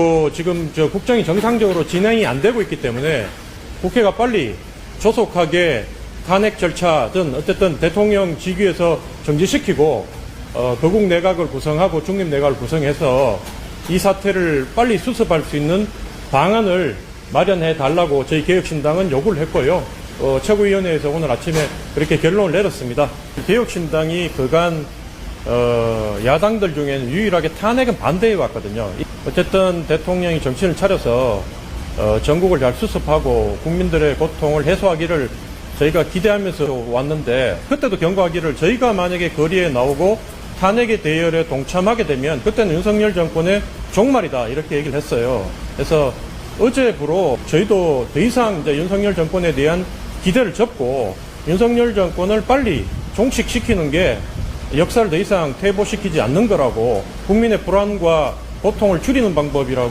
어, 지금 저 국정이 정상적으로 진행이 안 되고 있기 때문에 국회가 빨리 조속하게 탄핵 절차든 어쨌든 대통령 직위에서 정지시키고 어, 거국 내각을 구성하고 중립 내각을 구성해서 이 사태를 빨리 수습할 수 있는 방안을 마련해 달라고 저희 개혁신당은 요구를 했고요. 어, 최고위원회에서 오늘 아침에 그렇게 결론을 내렸습니다. 개혁신당이 그간 어, 야당들 중에는 유일하게 탄핵은 반대해 왔거든요. 어쨌든 대통령이 정신을 차려서 어, 전국을 잘 수습하고 국민들의 고통을 해소하기를 저희가 기대하면서 왔는데 그때도 경고하기를 저희가 만약에 거리에 나오고 탄핵의 대열에 동참하게 되면 그때는 윤석열 정권의 종말이다 이렇게 얘기를 했어요. 그래서 어제부로 저희도 더 이상 이제 윤석열 정권에 대한 기대를 접고 윤석열 정권을 빨리 종식시키는 게 역사를 더 이상 퇴보시키지 않는 거라고 국민의 불안과 고통을 줄이는 방법이라고